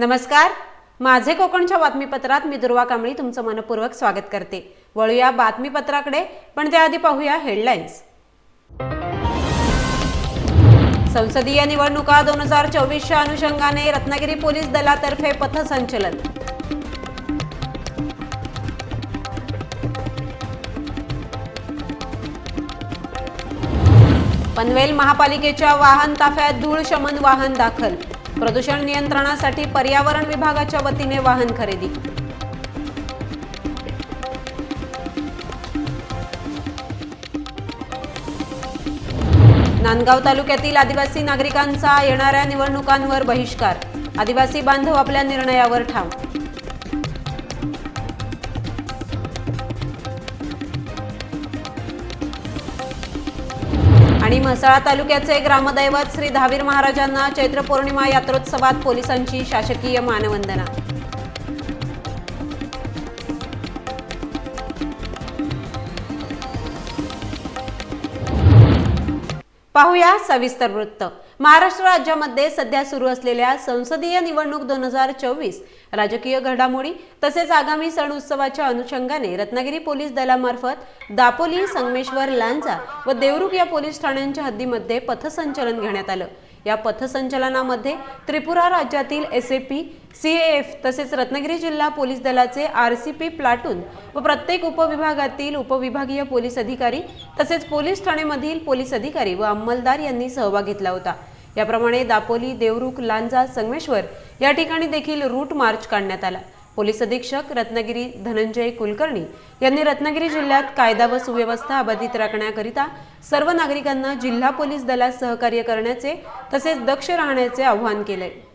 नमस्कार. माझे कोकणच्या बातमीपत्रात मी दुर्वा कांबळी तुमचं मनपूर्वक स्वागत करते. वळूया बातमीपत्राकडे पण त्याआधी पाहूया हेडलाईन्स. संसदीय निवडणुका दोन हजार चोवीसच्या अनुषंगाने रत्नागिरी पोलीस दलातर्फे पथसंचलन. पनवेल महापालिकेच्या वाहन ताफ्यात धूळ शमन वाहन दाखल. प्रदूषण नियंत्रणासाठी पर्यावरण विभागाच्या वतीने वाहन खरेदी. नांदगाव तालुक्यातील आदिवासी नागरिकांचा येणाऱ्या निवडणुकांवर बहिष्कार. आदिवासी बांधव आपल्या निर्णयावर ठाम. आणि म्हसाळा तालुक्याचे ग्रामदैवत श्री धावीर महाराजांना चैत्र पौर्णिमा यात्रोत्सवात पोलिसांची शासकीय मानवंदना. पाहूया सविस्तर वृत्त. महाराष्ट्र राज्यामध्ये सध्या सुरू असलेल्या संसदीय निवडणूक दोन हजार चोवीस राजकीय घडामोडी तसेच आगामी सण उत्सवाच्या अनुषंगाने रत्नागिरी पोलीस दलामार्फत दापोली संगमेश्वर लांजा व देवरुख या पोलीस ठाण्यांच्या हद्दीमध्ये पथसंचलन घेण्यात आलं. या पथसंचलनामध्ये त्रिपुरा राज्यातील S A P C F तसेच रत्नागिरी जिल्हा पोलीस दलाचे आर सी पी प्लाटून व प्रत्येक उपविभागातील उपविभागीय पोलीस अधिकारी तसेच पोलीस ठाणेमधील पोलीस अधिकारी व अंमलदार यांनी सहभाग घेतला होता. याप्रमाणे दापोली देवरुख लांजा संगमेश्वर या ठिकाणी देखील रूट मार्च काढण्यात आला. पोलीस अधीक्षक रत्नागिरी धनंजय कुलकर्णी यांनी रत्नागिरी जिल्ह्यात कायदा व सुव्यवस्था अबाधित राखण्याकरिता सर्व नागरिकांना जिल्हा पोलीस दलात सहकार्य करण्याचे तसेच दक्ष राहण्याचे आवाहन केले.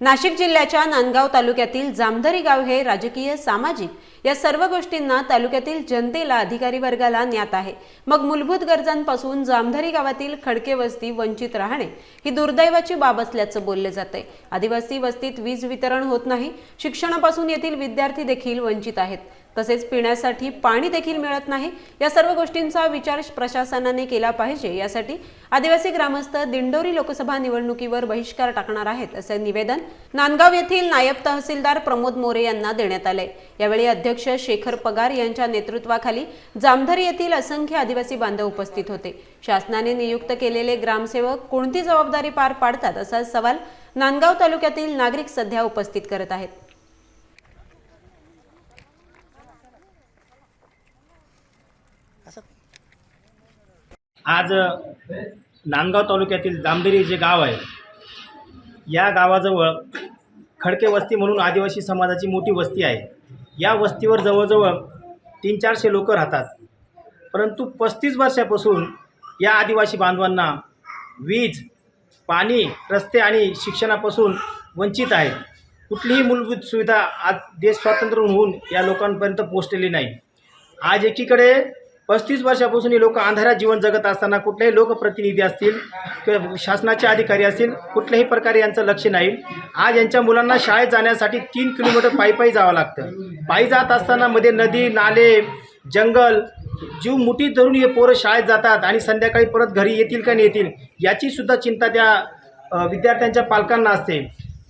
नाशिक जिल्ह्याच्या नांदगाव तालुक्यातील जामदरी गाव हे राजकीय सामाजिक या सर्व गोष्टींना तालुक्यातील जनतेला अधिकारी वर्गाला ज्ञात आहे. मग मूलभूत गरजांपासून जामधरी गावातील खडके वस्ती वंचित राहणे ही दुर्दैवाची बाब असल्याचं बोलले जाते आदिवासी वस्तीत वीज वितरण होत नाही. शिक्षणापासून येथील विद्यार्थी देखील वंचित आहेत. तसेच पिण्यासाठी पाणी देखील मिळत नाही. या सर्व गोष्टींचा विचार प्रशासनाने केला पाहिजे. यासाठी आदिवासी ग्रामस्थ दिंडोरी लोकसभा निवडणुकीवर बहिष्कार टाकणार आहेत असे निवेदन नांदगाव येथील नायब तहसीलदार प्रमोद मोरे यांना देण्यात आले. यावेळी अध्यक्ष शेखर पगार यांच्या नेतृत्वाखाली जामधर येथील असंख्य आदिवासी बांधव उपस्थित होते. शासनाने नियुक्त केलेले ग्रामसेवक कोणती जबाबदारी पार पाडतात असा सवाल नांदगाव तालुक्यातील नागरिक सध्या उपस्थित करत आहेत. आज नांदगाव तालुक्यातील जामदरी जे गाव आहे या गावाजवळ खडके वस्ती म्हणून आदिवासी समाजाची मोठी वस्ती आहे. या वस्तीवर जवळजवळ तीन चारशे लोक राहतात. परंतु पस्तीस वर्षापासून या आदिवासी बांधवांना वीज पाणी रस्ते आणि शिक्षणापासून वंचित आहेत. कुठलीही मूलभूत सुविधा आज देश स्वातंत्र्य होऊन या लोकांपर्यंत पोचलेली नाही. आज एकीकडे पस्तीस वर्षापासून ही लोक अंधारात जीवन जगत असताना कुठलेही लोकप्रतिनिधी असतील किंवा शासनाचे अधिकारी असतील कुठल्याही प्रकारे यांचं लक्ष नाही. आज यांच्या मुलांना शाळेत जाण्यासाठी तीन किलोमीटर पायी पायी जावं लागतं. पायी जात असताना मध्ये नदी नाले जंगल जीव मुठी धरून हे पोरं शाळेत जातात आणि संध्याकाळी परत घरी येतील का नाही येतील याचीसुद्धा चिंता त्या विद्यार्थ्यांच्या पालकांना असते.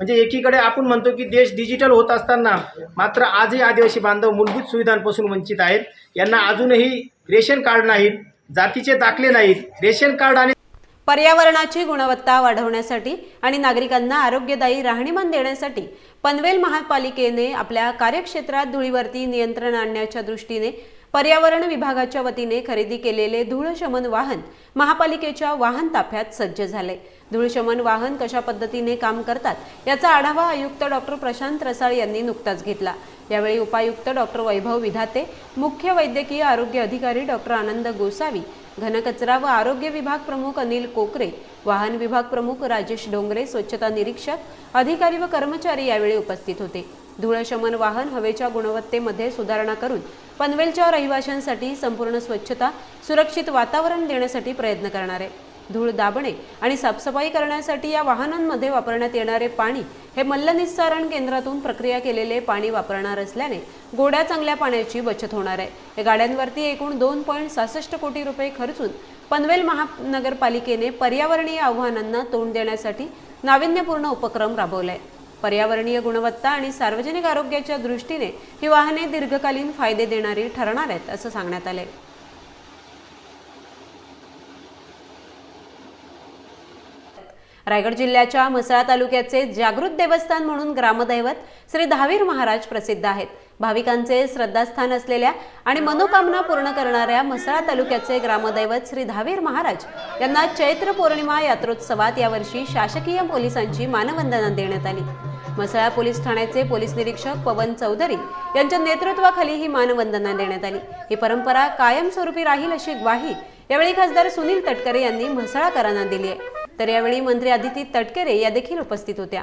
म्हणजे एकीकडे आपण म्हणतो की देश डिजिटल होत असताना मात्र आजही आदिवासी बांधव मूलभूत सुविधांपासून वंचित आहेत. यांना अजूनही रेशन कार्ड नाहीत जातीचे दाखले नाहीत. रेशन कार्ड आणि पर्यावरणाची गुणवत्ता वाढवण्यासाठी आणि नागरिकांना आरोग्यदायी राहणीमान देण्यासाठी पनवेल महापालिकेने आपल्या कार्यक्षेत्रात धुळीवरती नियंत्रण आणण्याच्या दृष्टीने पर्यावरण विभागाच्या वतीने खरेदी केलेले धूळशमन वाहन महापालिकेच्या वाहन ताफ्यात सज्ज झाले. धूळशमन वाहन कशा पद्धतीने काम करतात याचा आढावा आयुक्त डॉक्टर प्रशांत रसाळ यांनी नुकताच घेतला. यावेळी उपायुक्त डॉक्टर वैभव विधाते मुख्य वैद्यकीय आरोग्य अधिकारी डॉक्टर आनंद गोसावी घनकचरा व आरोग्य विभाग प्रमुख अनिल कोकरे वाहन विभाग प्रमुख राजेश डोंगरे स्वच्छता निरीक्षक अधिकारी व कर्मचारी यावेळी उपस्थित होते. धूळशमन वाहन हवेच्या गुणवत्तेमध्ये सुधारणा करून पनवेलच्या रहिवाशांसाठी संपूर्ण स्वच्छता सुरक्षित वातावरण देण्यासाठी प्रयत्न करणार. आहे धूळ दाबणे आणि साफसफाई करण्यासाठी या वाहनांमध्ये वापरण्यात येणारे पाणी हे मल्लनिस्सारण केंद्रातून प्रक्रिया केलेले पाणी वापरणार असल्याने गोड्या चांगल्या पाण्याची बचत होणार आहे. या गाड्यांवरती एकूण दोन पॉईंट सहासष्ट कोटी रुपये खर्चून पनवेल महानगरपालिकेने पर्यावरणीय आव्हानांना तोंड देण्यासाठी नाविन्यपूर्ण उपक्रम राबवलाय. पर्यावरणीय गुणवत्ता आणि सार्वजनिक आरोग्याच्या दृष्टीने ही वाहने दीर्घकालीन फायदे देणारी ठरणार आहेत असं सांगण्यात आलंय. रायगड जिल्ह्याच्या म्हसळा तालुक्याचे जागृत देवस्थान म्हणून ग्रामदैवत श्री दहावीर महाराज प्रसिद्ध आहेत. भाविकांचे श्रद्धास्थान असलेल्या आणि मनोकामना पूर्ण करणाऱ्या म्हसळा तालुक्याचे ग्रामदैवत श्री दहावीर महाराज यांना चैत्र पौर्णिमा यात्रोत्सवात यावर्षी शासकीय पोलिसांची मानवंदना देण्यात आली. म्हसळा पोलीस ठाण्याचे पोलीस निरीक्षक पवन चौधरी यांच्या नेतृत्वाखाली ही मानवंदना देण्यात आली. ही परंपरा कायमस्वरूपी राहील अशी ग्वाही यावेळी खासदार सुनील तटकरे यांनी म्हसळाकरांना दिली आहे. तर यावेळी मंत्री आदिती तटकरे या देखील उपस्थित होत्या.